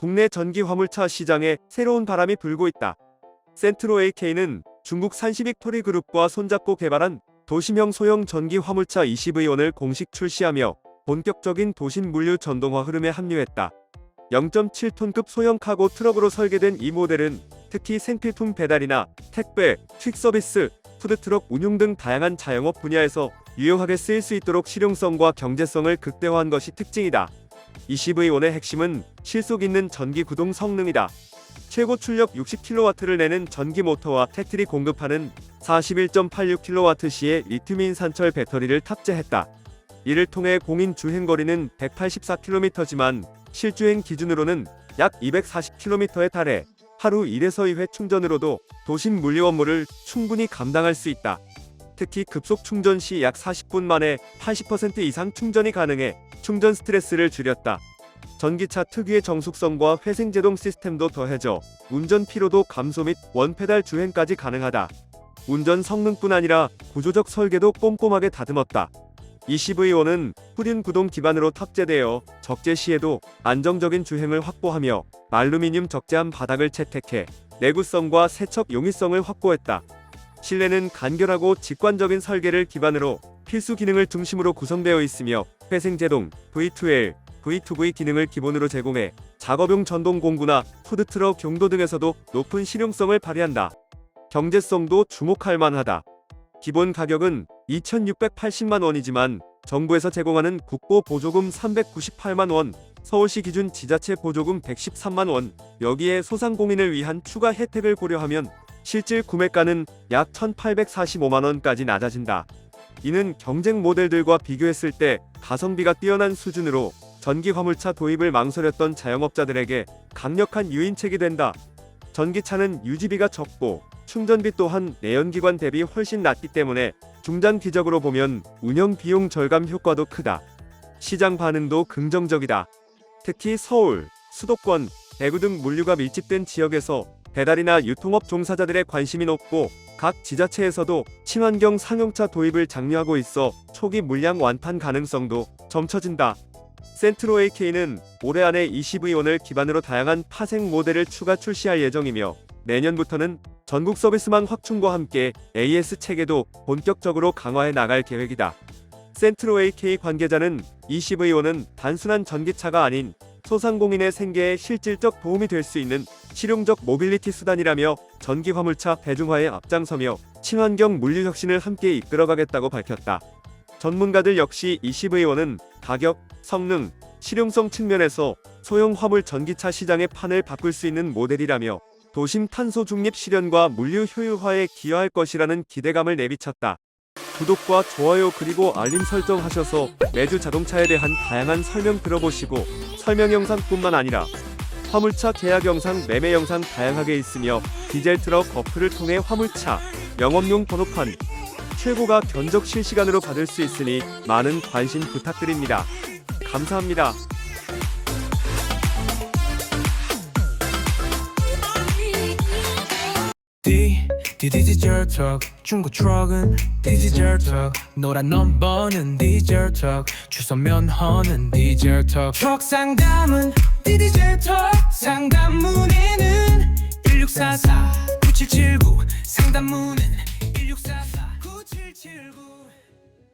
국내 전기 화물차 시장에 새로운 바람이 불고 있다. 센트로 AK는 중국 산시빅 토리 그룹과 손잡고 개발한 도심형 소형 전기 화물차 20의원을 공식 출시하며 본격적인 도심 물류 전동화 흐름에 합류했다. 0.7톤급 소형 카고 트럭으로 설계된 이 모델은 특히 생필품 배달이나 택배, 퀵 서비스, 푸드트럭 운용 등 다양한 자영업 분야에서 유용하게 쓰일 수 있도록 실용성과 경제성을 극대화한 것이 특징이다. 20의원의 핵심은 실속 있는 전기 구동 성능이다. 최고 출력 60kW를 내는 전기 모터와 태틀이 공급하는 41.86kW시의 리튬인 산철 배터리를 탑재했다. 이를 통해 공인 주행 거리는 184km지만 실주행 기준으로는 약 240km에 달해 하루 1에서 2회 충전으로도 도심 물류 업무를 충분히 감당할 수 있다. 특히 급속 충전 시 약 40분 만에 80% 이상 충전이 가능해 충전 스트레스를 줄였다. 전기차 특유의 정숙성과 회생제동 시스템도 더해져 운전 피로도 감소 및 원페달 주행까지 가능하다. 운전 성능뿐 아니라 구조적 설계도 꼼꼼하게 다듬었다. 20V1은 후륜 구동 기반으로 탑재되어 적재 시에도 안정적인 주행을 확보하며 알루미늄 적재함 바닥을 채택해 내구성과 세척 용이성을 확보했다. 실내는 간결하고 직관적인 설계를 기반으로 필수 기능을 중심으로 구성되어 있으며 회생제동, V2L, V2V 기능을 기본으로 제공해 작업용 전동 공구나 푸드트럭 경도 등에서도 높은 실용성을 발휘한다. 경제성도 주목할 만하다. 기본 가격은 2,680만 원이지만 정부에서 제공하는 국보 보조금 398만 원, 서울시 기준 지자체 보조금 113만 원, 여기에 소상공인을 위한 추가 혜택을 고려하면 실질 구매가는 약 1,845만 원까지 낮아진다. 이는 경쟁 모델들과 비교했을 때 가성비가 뛰어난 수준으로 전기 화물차 도입을 망설였던 자영업자들에게 강력한 유인책이 된다. 전기차는 유지비가 적고 충전비 또한 내연기관 대비 훨씬 낮기 때문에 중장기적으로 보면 운영 비용 절감 효과도 크다. 시장 반응도 긍정적이다. 특히 서울, 수도권, 대구 등 물류가 밀집된 지역에서 배달이나 유통업 종사자들의 관심이 높고 각 지자체에서도 친환경 상용차 도입을 장려하고 있어 초기 물량 완판 가능성도 점쳐진다. 센트로 AK는 올해 안에 20의원을 기반으로 다양한 파생 모델을 추가 출시할 예정이며 내년부터는 전국 서비스망 확충과 함께 AS 체계도 본격적으로 강화해 나갈 계획이다. 센트로 AK 관계자는 20의원은 단순한 전기차가 아닌 소상공인의 생계에 실질적 도움이 될 수 있는 실용적 모빌리티 수단이라며 전기 화물차 대중화에 앞장서며 친환경 물류 혁신을 함께 이끌어가겠다고 밝혔다. 전문가들 역시 20의원은 가격, 성능, 실용성 측면에서 소형 화물 전기차 시장의 판을 바꿀 수 있는 모델이라며 도심 탄소 중립 실현과 물류 효율화에 기여할 것이라는 기대감을 내비쳤다. 구독과 좋아요 그리고 알림 설정하셔서 매주 자동차에 대한 다양한 설명 들어보시고 설명 영상뿐만 아니라 화물차 계약 영상, 매매 영상 다양하게 있으며 디젤 트럭 어플을 통해 화물차, 영업용 번호판, 최고가 견적 실시간으로 받을 수 있으니 많은 관심 부탁드립니다. 감사합니다. 디지털 턱 중고 트럭은 디지털 턱 노란 넘버는 디젤 턱 주소 면허는 디젤 턱 트럭 상담은 디지털 턱 상담 문의